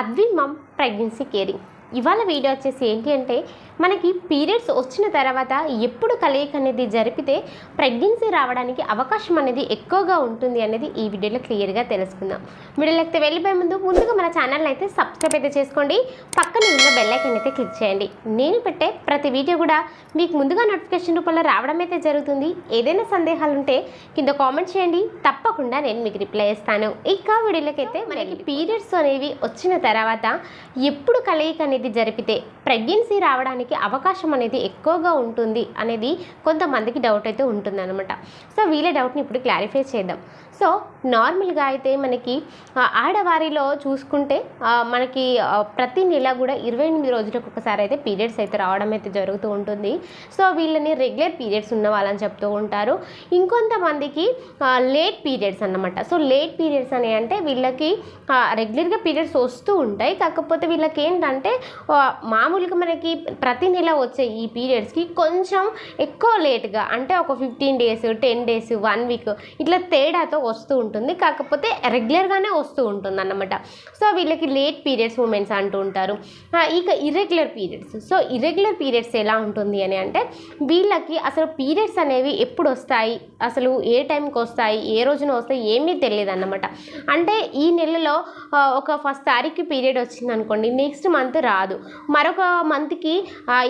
అద్విమమ్ pregnancy caring. ఇవాళ video వచ్చేసి ఏంటి అంటే మనకి పీరియడ్స్ వచ్చిన తర్వాత ఎప్పుడు కలయిక అనేది జరిపితే ప్రెగ్నెన్సీ రావడానికి అవకాశం అనేది ఎక్కువగా ఉంటుంది అనేది ఈ వీడియోలో క్లియర్గా తెలుసుకుందాం. వీడియోలోకి వెళ్ళిపోయే ముందు ముందుగా మన ఛానల్ని అయితే సబ్స్క్రైబ్ అయితే చేసుకోండి. పక్కన ఉన్న బెల్ ఐకాన్ అయితే క్లిక్ చేయండి. నేను పెట్టే ప్రతి వీడియో కూడా మీకు ముందుగా నోటిఫికేషన్ రూపంలో రావడం అయితే జరుగుతుంది. ఏదైనా సందేహాలు ఉంటే కింద కామెంట్ చేయండి. తప్పకుండా నేను మీకు రిప్లై ఇస్తాను ఇక వీడియోలోకి అయితే మనకి పీరియడ్స్ అనేవి వచ్చిన తర్వాత ఎప్పుడు కలయిక అనేది జరిపితే ప్రెగ్నెన్సీ రావడానికి అవకాశం అనేది ఎక్కువగా ఉంటుంది అనేది కొంతమందికి డౌట్ అయితే ఉంటుందన్నమాట. సో వీళ్ళ డౌట్ని ఇప్పుడు క్లారిఫై చేద్దాం. సో నార్మల్గా అయితే మనకి ఆడవారిలో చూసుకుంటే మనకి ప్రతి నెల కూడా ఇరవై ఎనిమిది రోజులకు ఒకసారి అయితే పీరియడ్స్ అయితే రావడం అయితే జరుగుతూ ఉంటుంది. సో వీళ్ళని రెగ్యులర్ పీరియడ్స్ ఉన్న వాళ్ళని చెప్తూ ఉంటారు. ఇంకొంతమందికి లేట్ పీరియడ్స్ అన్నమాట. సో లేట్ పీరియడ్స్ అని అంటే వీళ్ళకి రెగ్యులర్గా పీరియడ్స్ వస్తూ ఉంటాయి. కాకపోతే వీళ్ళకి ఏంటంటే మామూలుగా మనకి ప్రతి నెల వచ్చే ఈ పీరియడ్స్కి కొంచెం ఎక్కువ లేట్గా అంటే ఒక fifteen days ten days one week ఇట్లా తేడాతో వస్తూ ఉంటుంది. కాకపోతే రెగ్యులర్గానే వస్తూ ఉంటుంది అన్నమాట సో వీళ్ళకి లేట్ పీరియడ్స్ ఉమెన్స్ అంటూ ఉంటారు. ఇక irregular periods. So irregular periods ఎలా ఉంటుంది అని అంటే వీళ్ళకి అసలు పీరియడ్స్ అనేవి ఎప్పుడు వస్తాయి? అసలు ఏ టైంకి వస్తాయి? ఏ రోజున వస్తాయి? ఏమీ తెలియదు అన్నమాట అంటే ఈ నెలలో ఒక ఫస్ట్ తారీఖు పీరియడ్ వచ్చింది అనుకోండి నెక్స్ట్ మంత్ రాదు. మరొక మంత్కి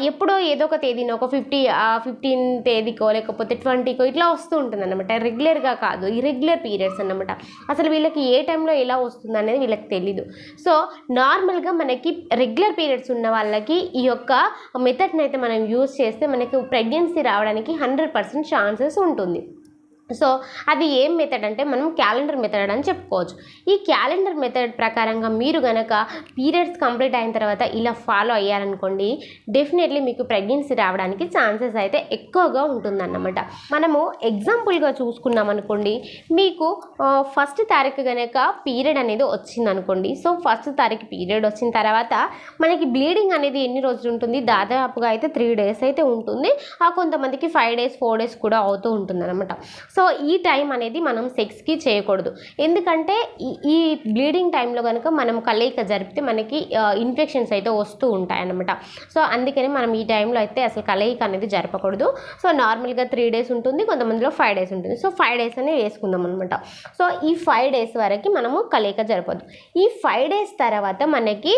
ఎప్పుడో ఏదో ఒక తేదీన ఒక ఫిఫ్టీ ఫిఫ్టీన్ తేదీకో లేకపోతే ట్వంటీకో ఇట్లా వస్తూ ఉంటుంది అనమాట రెగ్యులర్గా కాదు ఇరెగ్యులర్ పీరియడ్స్ అన్నమాట. అసలు వీళ్ళకి ఏ టైంలో ఎలా వస్తుంది అనేది వీళ్ళకి తెలీదు. సో నార్మల్గా మనకి రెగ్యులర్ పీరియడ్స్ ఉన్న వాళ్ళకి ఈ యొక్క మెథడ్ని అయితే మనం యూజ్ చేస్తే మనకి ప్రెగ్నెన్సీ రావడానికి హండ్రెడ్ పర్సెంట్ ఛాన్సెస్ ఉంటుంది. సో అది ఏం మెథడ్ అంటే మనం క్యాలెండర్ మెథడ్ అని చెప్పుకోవచ్చు. ఈ క్యాలెండర్ మెథడ్ ప్రకారంగా మీరు గనక పీరియడ్స్ కంప్లీట్ అయిన తర్వాత ఇలా ఫాలో అయ్యారనుకోండి డెఫినెట్లీ మీకు ప్రెగ్నెన్సీ రావడానికి ఛాన్సెస్ అయితే ఎక్కువగా ఉంటుందన్నమాట. మనము ఎగ్జాంపుల్గా చూసుకున్నాం అనుకోండి మీకు ఫస్ట్ తారీఖు గనక పీరియడ్ అనేది వచ్చింది అనుకోండి సో ఫస్ట్ తారీఖు పీరియడ్ వచ్చిన తర్వాత మనకి బ్లీడింగ్ అనేది ఎన్ని రోజులు ఉంటుంది? దాదాపుగా అయితే త్రీ డేస్ అయితే ఉంటుంది. ఆ కొంతమందికి ఫైవ్ డేస్ ఫోర్ డేస్ కూడా అవుతూ ఉంటుంది అనమాట సో ఈ టైం అనేది మనం సెక్స్కి చేయకూడదు. ఎందుకంటే ఈ ఈ బ్లీడింగ్ టైంలో కనుక మనం కలయిక జరిపితే మనకి ఇన్ఫెక్షన్స్ అయితే వస్తూ ఉంటాయి అన్నమాట సో అందుకని మనం ఈ టైంలో అయితే అసలు కలయిక అనేది జరపకూడదు. సో నార్మల్గా త్రీ డేస్ ఉంటుంది కొంతమందిలో ఫైవ్ డేస్ ఉంటుంది. సో ఫైవ్ డేస్ అనే వేసుకుందాం అనమాట సో ఈ ఫైవ్ డేస్ వరకు మనము కలయిక జరపదు ఈ ఫైవ్ డేస్ తర్వాత మనకి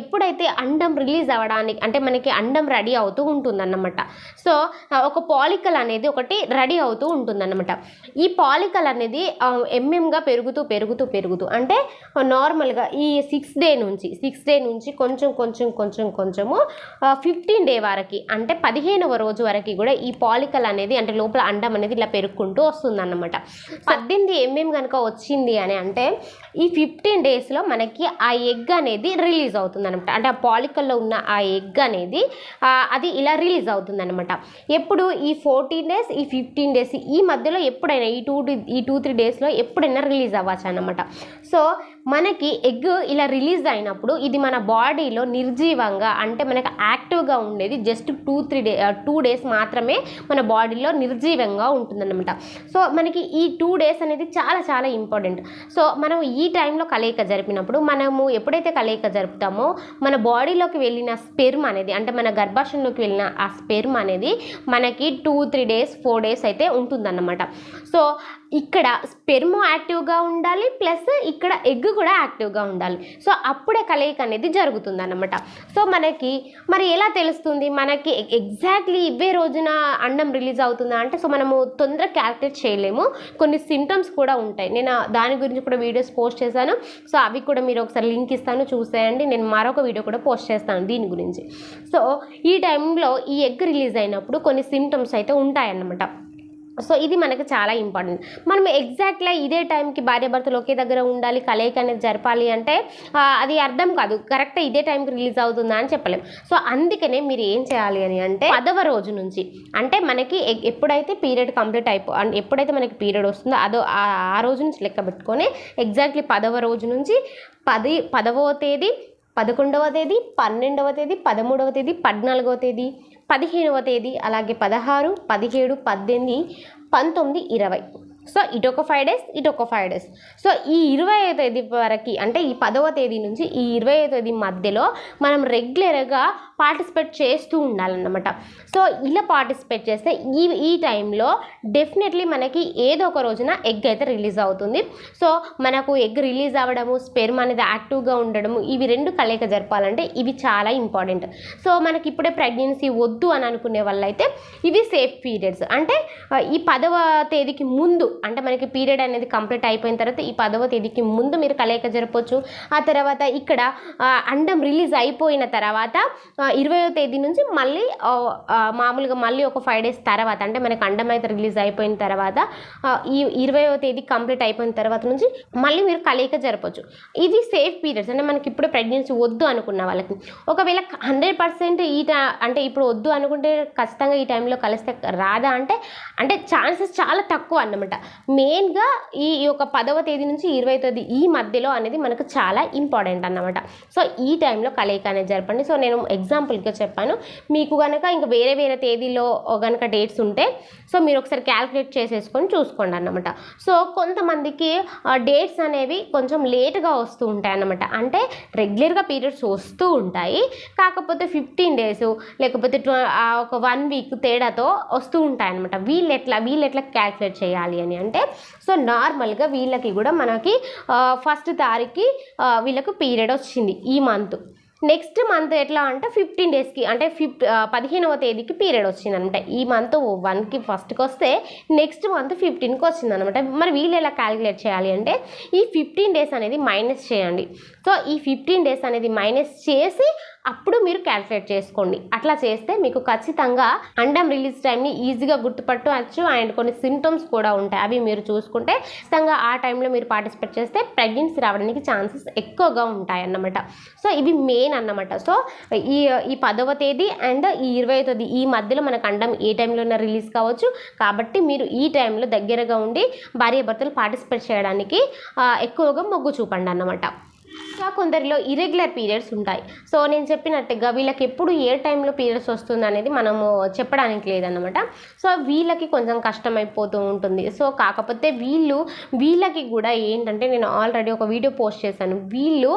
ఎప్పుడైతే అండం రిలీజ్ అవ్వడానికి అంటే మనకి అండం రెడీ అవుతూ ఉంటుందన్నమాట. సో ఒక పాలికల్ అనేది ఒకటి రెడీ అవుతూ ఉంటుందన్నమాట. ఈ పాలికల్ అనేది ఎంఎంగా పెరుగుతూ పెరుగుతూ పెరుగుతూ అంటే నార్మల్గా ఈ సిక్స్ డే నుంచి సిక్స్ డే నుంచి కొంచెం కొంచెం కొంచెం కొంచెము ఫిఫ్టీన్ డే వరకు అంటే పదిహేనవ రోజు వరకు కూడా ఈ పాలికల్ అనేది అంటే లోపల అండం అనేది ఇలా పెరుగుకుంటూ వస్తుందన్నమాట. పద్దెనిమిది ఎంఎం కనుక వచ్చింది అని అంటే ఈ ఫిఫ్టీన్ డేస్లో మనకి ఆ ఎగ్ అనేది రిలీజ్ అవుతుంది అనమాట అంటే ఆ పాలికల్లో ఉన్న ఆ ఎగ్ అనేది అది ఇలా రిలీజ్ అవుతుంది అనమాట ఎప్పుడు? ఈ ఫోర్టీన్ డేస్ ఈ ఫిఫ్టీన్ డేస్ ఈ మధ్యలో ఎప్పుడైనా ఈ టూ ఈ టూ త్రీ డేస్లో ఎప్పుడైనా రిలీజ్ అవ్వచ్చు అనమాట సో మనకి ఎగ్ ఇలా రిలీజ్ అయినప్పుడు ఇది మన బాడీలో నిర్జీవంగా అంటే మనకు యాక్టివ్గా ఉండేది just two three day two days మాత్రమే మన బాడీలో నిర్జీవంగా ఉంటుందన్నమాట. సో మనకి ఈ టూ డేస్ అనేది చాలా చాలా ఇంపార్టెంట్. సో మనం ఈ టైంలో కలయిక జరిపినప్పుడు మనము ఎప్పుడైతే కలయిక జరుపుతామో మన బాడీలోకి వెళ్ళిన స్పెర్మ్ అనేది అంటే మన గర్భాశయంలోకి వెళ్ళిన ఆ స్పెర్మ్ అనేది మనకి two three days four days అయితే ఉంటుందన్నమాట. సో ఇక్కడ స్పెర్మ్ యాక్టివ్గా ఉండాలి ప్లస్ ఇక్కడ ఎగ్ కూడా యాక్టివ్గా ఉండాలి. సో అప్పుడే కలయిక అనేది జరుగుతుంది అన్నమాట సో మనకి మరి ఎలా తెలుస్తుంది? మనకి ఎగ్జాక్ట్లీ ఇవే రోజున అండం రిలీజ్ అవుతుందా అంటే సో మనము తొందరగా క్యాల్కులేట్ చేయలేము. కొన్ని సిమ్టమ్స్ కూడా ఉంటాయి. నేను దాని గురించి కూడా వీడియోస్ పోస్ట్ చేశాను. సో అవి కూడా మీరు ఒకసారి లింక్ ఇస్తాను చూసేయండి. నేను మరొక వీడియో కూడా పోస్ట్ చేస్తాను దీని గురించి. సో ఈ టైంలో ఈ ఎగ్ రిలీజ్ అయినప్పుడు కొన్ని సిమ్టమ్స్ అయితే ఉంటాయన్నమాట. సో ఇది మనకు చాలా ఇంపార్టెంట్. మనం ఎగ్జాక్ట్గా ఇదే టైంకి భార్యాభర్తలు ఒకే దగ్గర ఉండాలి కలయిక అనేది జరపాలి అంటే అది అర్థం కాదు. కరెక్ట్ ఇదే టైంకి రిలీజ్ అవుతుందా అని చెప్పలేం. సో అందుకనే మీరు ఏం చేయాలి అని అంటే పదవ రోజు నుంచి అంటే మనకి ఎప్పుడైతే పీరియడ్ కంప్లీట్ అయిపో ఎప్పుడైతే మనకి పీరియడ్ వస్తుందో అదో ఆ రోజు నుంచి లెక్క పెట్టుకొని ఎగ్జాక్ట్లీ పదవ రోజు నుంచి పది పదవ తేదీ పదకొండవ తేదీ పన్నెండవ తేదీ పదమూడవ తేదీ పద్నాలుగవ తేదీ పదిహేనవ తేదీ అలాగే పదహారు పదిహేడు పద్దెనిమిది పంతొమ్మిది ఇరవై. సో ఇటు ఒక ఫైవ్ డేస్ ఇటు ఒక ఫైవ్ డేస్ సో ఈ ఇరవై తేదీ వరకు అంటే ఈ పదవ తేదీ నుంచి ఈ ఇరవై తేదీ మధ్యలో మనం రెగ్యులర్గా పార్టిసిపేట్ చేస్తూ ఉండాలన్నమాట. సో ఇలా పార్టిసిపేట్ చేస్తే ఈ ఈ టైంలో డెఫినెట్లీ మనకి ఏదో ఒక రోజున ఎగ్ అయితే రిలీజ్ అవుతుంది. సో మనకు ఎగ్ రిలీజ్ అవ్వడము స్పెర్మ్ అనేది యాక్టివ్గా ఉండడము ఇవి రెండు కలయిక జరపాలంటే ఇవి చాలా ఇంపార్టెంట్. సో మనకి ఇప్పుడే ప్రెగ్నెన్సీ వద్దు అని అనుకునే వాళ్ళైతే ఇవి సేఫ్ పీరియడ్స్. అంటే ఈ పదవ తేదీకి ముందు అంటే మనకి పీరియడ్ అనేది కంప్లీట్ అయిపోయిన తర్వాత ఈ పదవ తేదీకి ముందు మీరు కలయిక జరపవచ్చు ఆ తర్వాత ఇక్కడ అండం రిలీజ్ అయిపోయిన తర్వాత ఇరవయో తేదీ నుంచి మళ్ళీ మామూలుగా మళ్ళీ ఒక ఫైవ్ డేస్ తర్వాత అంటే మనకి అండం అయితే రిలీజ్ అయిపోయిన తర్వాత ఈ ఇరవయో తేదీ కంప్లీట్ అయిపోయిన తర్వాత నుంచి మళ్ళీ మీరు కలయిక జరపచ్చు. ఇది సేఫ్ పీరియడ్స్ అంటే మనకి ఇప్పుడు ప్రెగ్నెన్సీ వద్దు అనుకున్న వాళ్ళకి. ఒకవేళ హండ్రెడ్ పర్సెంట్ ఈ టై అంటే ఇప్పుడు వద్దు అనుకుంటే ఖచ్చితంగా ఈ టైంలో కలిస్తే రాదా అంటే అంటే ఛాన్సెస్ చాలా తక్కువ అన్నమాట. మెయిన్గా ఈ యొక్క పదవ తేదీ నుంచి ఇరవై తేదీ ఈ మధ్యలో అనేది మనకు చాలా ఇంపార్టెంట్ అన్నమాట. సో ఈ టైంలో కలయిక అనేది జరపండి. సో నేను ఎగ్జాంపుల్గా చెప్పాను. మీకు కనుక ఇంకా వేరే వేరే తేదీలో కనుక డేట్స్ ఉంటే సో మీరు ఒకసారి క్యాల్కులేట్ చేసేసుకొని చూసుకోండి అన్నమాట. సో కొంతమందికి డేట్స్ అనేవి కొంచెం లేట్గా వస్తూ ఉంటాయి అన్నమాట అంటే రెగ్యులర్గా పీరియడ్స్ వస్తూ ఉంటాయి. కాకపోతే ఫిఫ్టీన్ డేస్ లేకపోతే ఒక వన్ వీక్ తేడాతో వస్తూ ఉంటాయి అనమాట వీళ్ళు ఎట్లా వీళ్ళు ఎట్లా క్యాల్కులేట్ చేయాలి అని అంటే సో నార్మల్గా వీళ్ళకి కూడా మనకి ఫస్ట్ తారీఖుకి వీళ్ళకు పీరియడ్ వచ్చింది ఈ మంత్. నెక్స్ట్ మంత్ ఎట్లా అంటే ఫిఫ్టీన్ డేస్కి అంటే ఫిఫ్ పదిహేనవ తేదీకి పీరియడ్ వచ్చిందనమాట. ఈ మంత్ వన్కి ఫస్ట్కి వస్తే నెక్స్ట్ మంత్ ఫిఫ్టీన్కి వచ్చిందనమాట. మరి వీళ్ళు ఎలా క్యాలిక్యులేట్ చేయాలి అంటే ఈ ఫిఫ్టీన్ డేస్ అనేది మైనస్ చేయండి. సో ఈ ఫిఫ్టీన్ డేస్ అనేది మైనస్ చేసి అప్పుడు మీరు క్యాలిక్యులేట్ చేసుకోండి. అట్లా చేస్తే మీకు ఖచ్చితంగా అండం రిలీజ్ టైంని ఈజీగా గుర్తుపట్టవచ్చు. అండ్ కొన్ని సిమ్టమ్స్ కూడా ఉంటాయి. అవి మీరు చూసుకుంటే ఖచ్చితంగా ఆ టైంలో మీరు పార్టిసిపేట్ చేస్తే ప్రెగ్నెన్సీ రావడానికి ఛాన్సెస్ ఎక్కువగా ఉంటాయి అన్నమాట సో ఇవి మెయిన్ అన్నమాట. సో ఈ ఈ పదవ తేదీ అండ్ ఈ ఇరవై తేదీ ఈ మధ్యలో మనకు అండం ఏ టైంలోనే రిలీజ్ కావచ్చు. కాబట్టి మీరు ఈ టైంలో దగ్గరగా ఉండి భార్యాభర్తలు పార్టిసిపేట్ చేయడానికి ఎక్కువగా మొగ్గు చూపండి అన్నమాట. ఇంకా కొందరిలో ఇరెగ్యులర్ పీరియడ్స్ ఉంటాయి. సో నేను చెప్పినట్టుగా వీళ్ళకి ఎప్పుడు ఏ టైంలో పీరియడ్స్ వస్తుంది అనేది మనము చెప్పడానికి లేదన్నమాట. సో వీళ్ళకి కొంచెం కష్టమైపోతూ ఉంటుంది. సో కాకపోతే వీళ్ళు వీళ్ళకి కూడా ఏంటంటే నేను ఆల్రెడీ ఒక వీడియో పోస్ట్ చేశాను. వీళ్ళు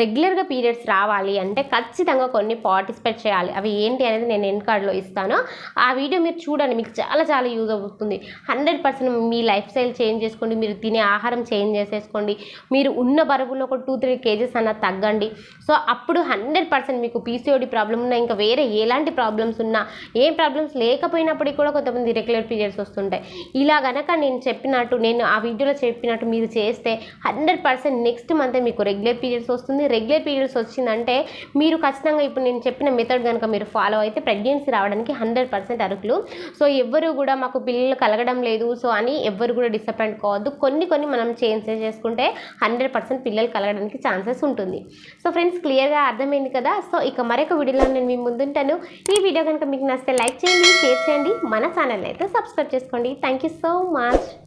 రెగ్యులర్గా పీరియడ్స్ రావాలి అంటే ఖచ్చితంగా కొన్ని పార్టిసిపేట్ చేయాలి. అవి ఏంటి అనేది నేను ఎన్ కార్డ్లో ఇస్తాను. ఆ వీడియో మీరు చూడండి. మీకు చాలా చాలా యూజ్ అవుతుంది. హండ్రెడ్ పర్సెంట్ మీ లైఫ్ స్టైల్ చేంజ్ చేసుకోండి. మీరు తినే ఆహారం చేంజ్ చేసేసుకోండి. మీరు ఉన్న బరువులో ఒక టూ త్రీ కేజెస్ అన్న తగ్గండి. సో అప్పుడు హండ్రెడ్ పర్సెంట్ మీకు పీసీఓడి ప్రాబ్లం ఉన్నా ఇంకా వేరే ఎలాంటి ప్రాబ్లమ్స్ ఉన్నా ఏ ప్రాబ్లమ్స్ లేకపోయినప్పటికీ కూడా కొంతమంది రెగ్యులర్ పీరియడ్స్ వస్తుంటాయి. ఇలా గనక నేను చెప్పినట్టు నేను ఆ వీడియోలో చెప్పినట్టు మీరు చేస్తే హండ్రెడ్ పర్సెంట్ నెక్స్ట్ మంత్ మీకు రెగ్యులర్ పీరియడ్స్ వస్తుంది. రెగ్యులర్ పీరియడ్స్ వచ్చిందంటే మీరు ఖచ్చితంగా ఇప్పుడు నేను చెప్పిన మెథడ్ కనుక మీరు ఫాలో అయితే ప్రెగ్నెన్సీ రావడానికి హండ్రెడ్ పర్సెంట్ అరుకులు సో ఎవ్వరు కూడా మాకు పిల్లలు కలగడం లేదు. సో అని ఎవ్వరు కూడా డిసప్పాయింట్ కావద్దు. కొన్ని కొన్ని మనం చేంజ్ చేసుకుంటే హండ్రెడ్ పర్సెంట్ పిల్లలు కలగడానికి ఛాన్సెస్ ఉంటుంది. సో ఫ్రెండ్స్ క్లియర్గా అర్థమైంది కదా? సో ఇక మరొక వీడియోలో నేను మీ ముందుంటాను. ఈ వీడియో కనుక మీకు నచ్చితే లైక్ చేయండి షేర్ చేయండి. మన ఛానల్ అయితే సబ్స్క్రైబ్ చేసుకోండి. Thank you so much.